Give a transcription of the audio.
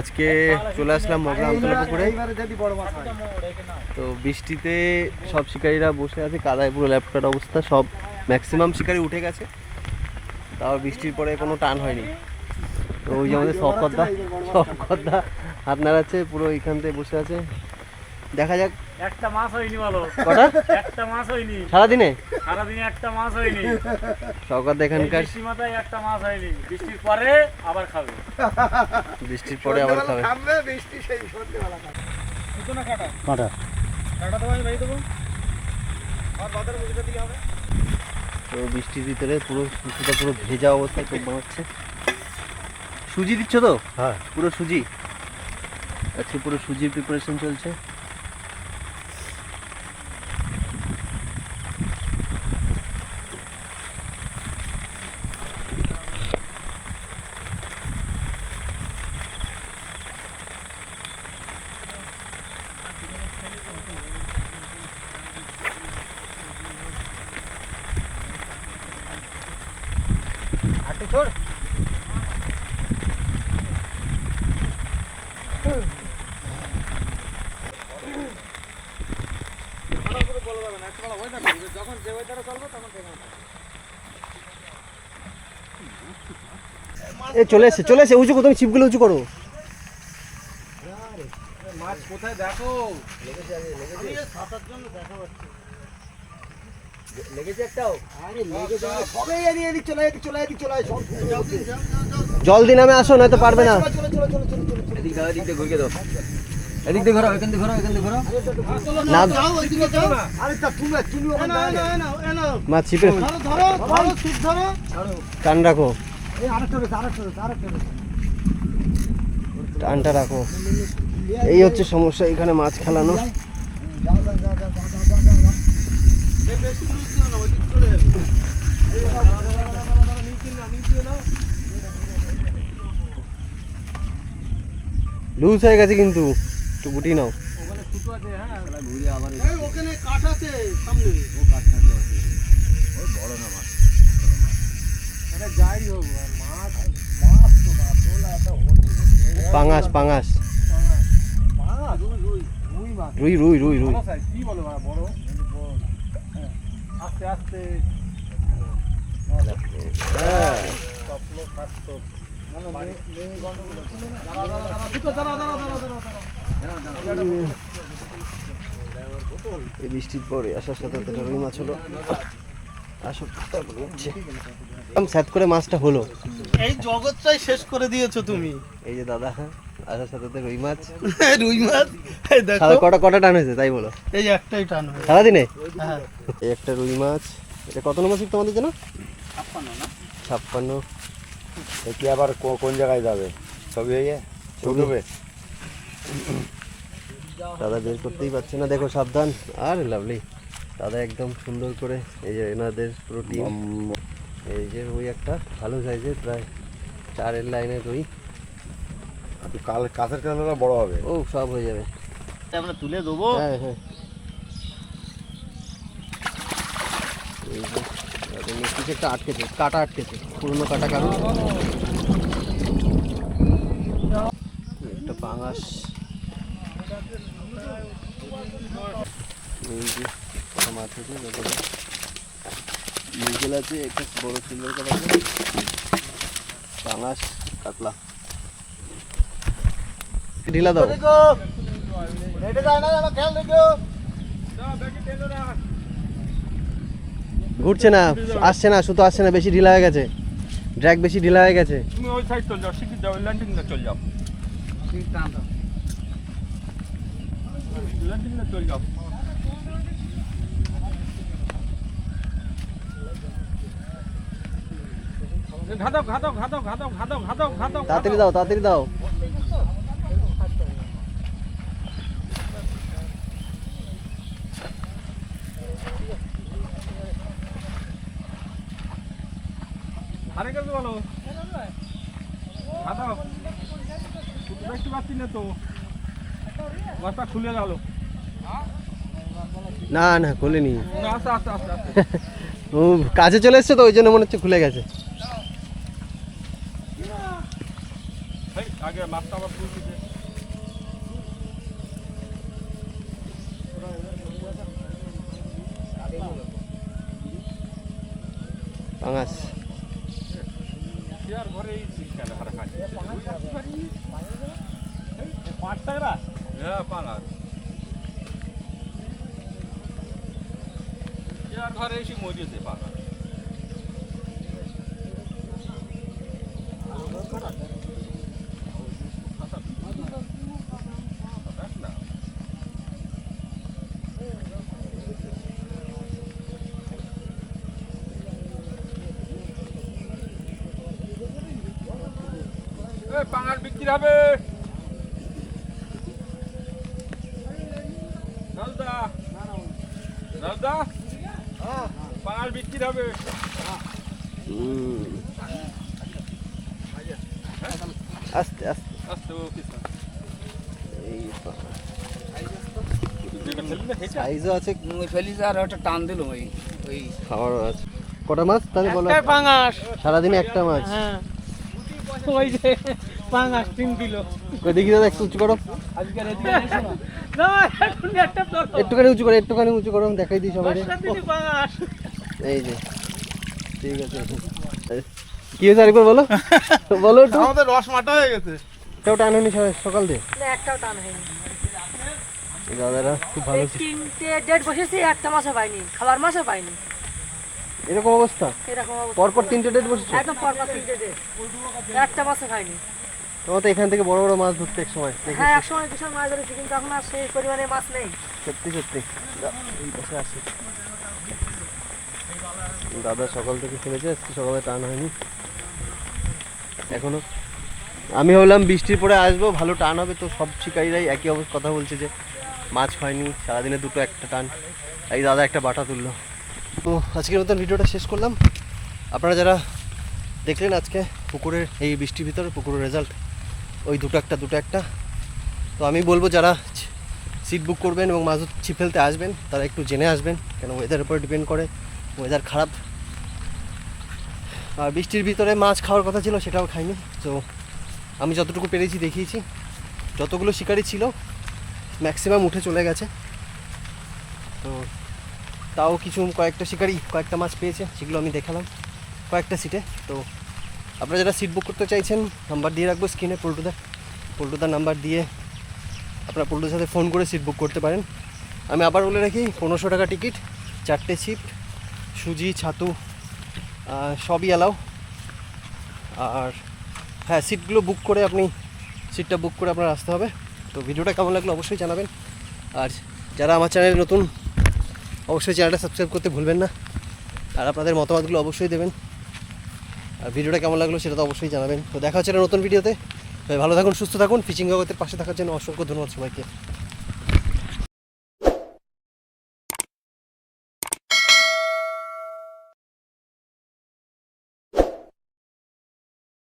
আজকে চলে আসলাম মগরা আমতলা পুকুরে তো বৃষ্টিতে সব শিকারীরা বসে আছে, কাদায় পুরো ল্যাপটপ অবস্থা, সব ম্যাক্সিমাম শিকারি উঠে গেছে। তাও বৃষ্টির পরে কোনো টান হয়নি। তো ওই যে আমাদের শকতদা শকতদা হাত নাড়াচ্ছে পুরো এইখান থেকে বসে আছে। দেখা যাক। একটা মাস হয়নি বলো। কটা? একটা মাস হয়নি। সারাদিনে? সারাদিনে একটা মাস হয়নি। শকত এখানকার। বৃষ্টি মাথায় একটা মাস হয়নি। বৃষ্টির পরে আবার খাবে। বৃষ্টির পরে আবার খাবে। কাঁটা? কাঁটা? তো আমি ভাই দেবো? আর বাজারে বসে দিকে হবে। তো বৃষ্টির ভিতরে পুরো কিছুটা পুরো ভেজা অবস্থায় চোখ বানাচ্ছে সুজি দিচ্ছ তো? হ্যাঁ। পুরো সুজি? আজকে পুরো সুজির প্রিপারেশন চলছে। হাঁটু এ, চলে এসে চলে এসে, উঁচু তুমি ছিপগুলো উঁচু করো। মাছ কোথায় দেখো জল দিন আমি আসো নয়তো পারবে না এদিক দিয়ে ঘোরো এখান দিয়ে ঘোরো এখান দিয়ে ঘোরো। না যাও ওই দিকে যাও। আরে তা তুমি তুমি ও না না না না মা ছিপে। ধরো ধরো ধরো ছিপ ধরো। টান রাখো। এই আরেকটা রয়েছে আরেকটা রয়েছে আরেকটা রয়েছে। টানটা রাখো। এই হচ্ছে সমস্যা এখানে মাছ খেলানো। লুজ হয়ে গেছে কিন্তু। একটু গুটি নাও। ওখানে হ্যাঁ ঘুরে আবার ও কাঠ বড় না মাছ। যাই হোক মাছ মাছ তো রুই রুই রুই রুই কি বলো বড়? আস্তে আস্তে। হ্যাঁ। এই বৃষ্টির পরে আসার সাথে সাথে রুই মাছ হলো। আসো তারপরে উঠছে স্যাত করে মাছটা হলো। এই জগৎটাই শেষ করে দিয়েছ তুমি। এই যে দাদা আসার সাথে সাথে রুই মাছ। রুই মাছ। দেখো। কটা কটা টান হয়েছে তাই বলো। এই একটাই টান হয়ে সারাদিনে? হ্যাঁ। এই একটা রুই মাছ। এটা কত নম্বর ছিপ তোমাদের জন্য ছাপ্পান্ন কি আবার কোন জায়গায় যাবে? ছবি হয়ে ইউটিউবে দাদা বের করতেই পারছে না দেখো সাবধান। আর লাভলি দাদা একদম সুন্দর করে এই যে এনাদের পুরো টিম এই যে রুই একটা ভালো সাইজের প্রায় চারের লাইনের রুই কাল কাছের কালটা বড় হবে। ও সব হয়ে যাবে। আমরা তুলে দেবো। হ্যাঁ হ্যাঁ। এই যে দাদা কিছু একটা আটকেছে কাটা আটকেছে পুরনো কাটা কারণ একটা পাঙাশ। এই যে একটা মাছ আছে যতটা আছে একটা বড় সিলভার কাপ আছে পাঙাশ কাতলা ঢিলা দাও। ঘুরছে না আসছে না শুধু আসছে না বেশি ঢিলা হয়ে গেছে। ড্র্যাগ বেশি ঢিলা হয়ে গেছে। তুমি ওই সাইড চল যাও শিখে যাও ল্যান্ডিং না চল যাও। ল্যান্ডিং না ঘাতক ঘাতক ঘাতক ঘাতক ঘাতক ঘাতক ঘাতক তাড়াতাড়ি দাও তাড়াতাড়ি দাও। আরে কেন বলো? ঘাতক। একটু পাচ্ছি না তো। মাথা খুলে গেল। না না খুলেনি। না আস্তে আস্তে আস্তে আস্তে। ও কাছে চলে এসছে তো ওই জন্য মনে হচ্ছে খুলে গেছে। আগে মাছটা আবার তুলছি যে। পাঙাশ সে আর ঘরে এই শিক্ষা হারা খাচ্ছে পাঁচ টাকা হ্যাঁ পাঁচ সে আর ঘরে এসে মরিয়েছে পাঁচ পাঙাল বিক্রি হবে রাজদা রাজদা পাঙাল বিক্রি হবে। হুম। আস্তে। আস্তে আস্তে এই সাইজও আছে ফেলিস আর ওটা টান দিল ওই ওই খাওয়ারও আছে। কটা মাছ? তাহলে বলো। পাঙাশ। সারাদিনে একটা মাছ। হ্যাঁ। ওই যে পাঙাশ তিন কিলো। দেখি দাদা একটু উঁচু করো। একটুখানি উঁচু করো একটুখানি উঁচু করো দেখাই দিই সবাই এই যে ঠিক আছে। কি হয়েছে আরেকবার বলো? বলো একটু। আমাদের রস মাটা হয়ে গেছে। এটাও টান হয়নি সবাই সকাল দিয়ে? না একটাও টান হয়নি। দাদারা খুব ভালো তিনটে ডেট বসেছি একটা মাছও পাইনি। খাবার মাছও পাইনি। এরকম অবস্থা? এরকম অবস্থা। পরপর তিনটে ডেট বসেছো? একদম পরপর তিনটে ডেট। একটা মাছও খাইনি তোমার তো এখান থেকে বড় বড় মাছ ধরতে এক সময় হ্যাঁ এক সময় ভীষণ মাছ ধরেছি কিন্তু এখন আর সেই পরিমাণে মাছ নেই। সত্যি সত্যি। এই পাশে আসি দাদা সকাল থেকে খেলেছে আজকে সকালে টান হয়নি। এখনও। আমি ভাবলাম বৃষ্টির পরে আসব ভালো টান হবে তো সব শিকারীরাই একই অবস্থা কথা বলছে যে মাছ হয়নি সারাদিনে দুটো একটা টান। এই দাদা একটা বাটা তুললো। তো আজকের মতন ভিডিওটা শেষ করলাম। আপনারা যারা দেখলেন আজকে পুকুরের এই বৃষ্টির ভিতরে পুকুরের রেজাল্ট ওই দুটো একটা দুটো একটা। তো আমি বলব যারা সিট বুক করবেন এবং মাছ ছিপ ফেলতে আসবেন, তারা একটু জেনে আসবেন কেন ওয়েদারের উপরে ডিপেন্ড করে ওয়েদার খারাপ। আর বৃষ্টির ভিতরে মাছ খাওয়ার কথা ছিল, সেটাও খাইনি। তো আমি যতটুকু পেরেছি দেখিয়েছি। যতগুলো শিকারি ছিল ম্যাক্সিমাম উঠে চলে গেছে। তো তাও কিছু কয়েকটা শিকারি, কয়েকটা মাছ পেয়েছে, সেগুলো আমি দেখালাম। কয়েকটা সিটে তো আপনারা যারা সিট বুক করতে চাইছেন নাম্বার দিয়ে রাখব স্ক্রিনে পল্টুদা। পল্টুদার নাম্বার দিয়ে আপনারা পল্টুর সাথে ফোন করে সিট বুক করতে পারেন। আমি আবার বলে রাখি, পনেরোশো টাকা টিকিট চারটে সিট সুজি, ছাতু সবই অ্যালাও আর হ্যাঁ সিটগুলো বুক করে আপনি সিটটা বুক করে আপনার আসতে হবে। তো ভিডিওটা কেমন লাগল অবশ্যই জানাবেন। আর যারা আমার চ্যানেলে নতুন, অবশ্যই চ্যানেলটা সাবস্ক্রাইব করতে ভুলবেন না। আর আপনাদের মতামতগুলো অবশ্যই দেবেন। আর ভিডিওটা কেমন লাগল সেটা তো অবশ্যই জানাবেন। তো দেখা হচ্ছে নতুন ভিডিওতে। ভালো থাকুন, সুস্থ থাকুন। ফিচিং জগতের পাশে থাকার জন্য অসংখ্য ধন্যবাদ সবাইকে।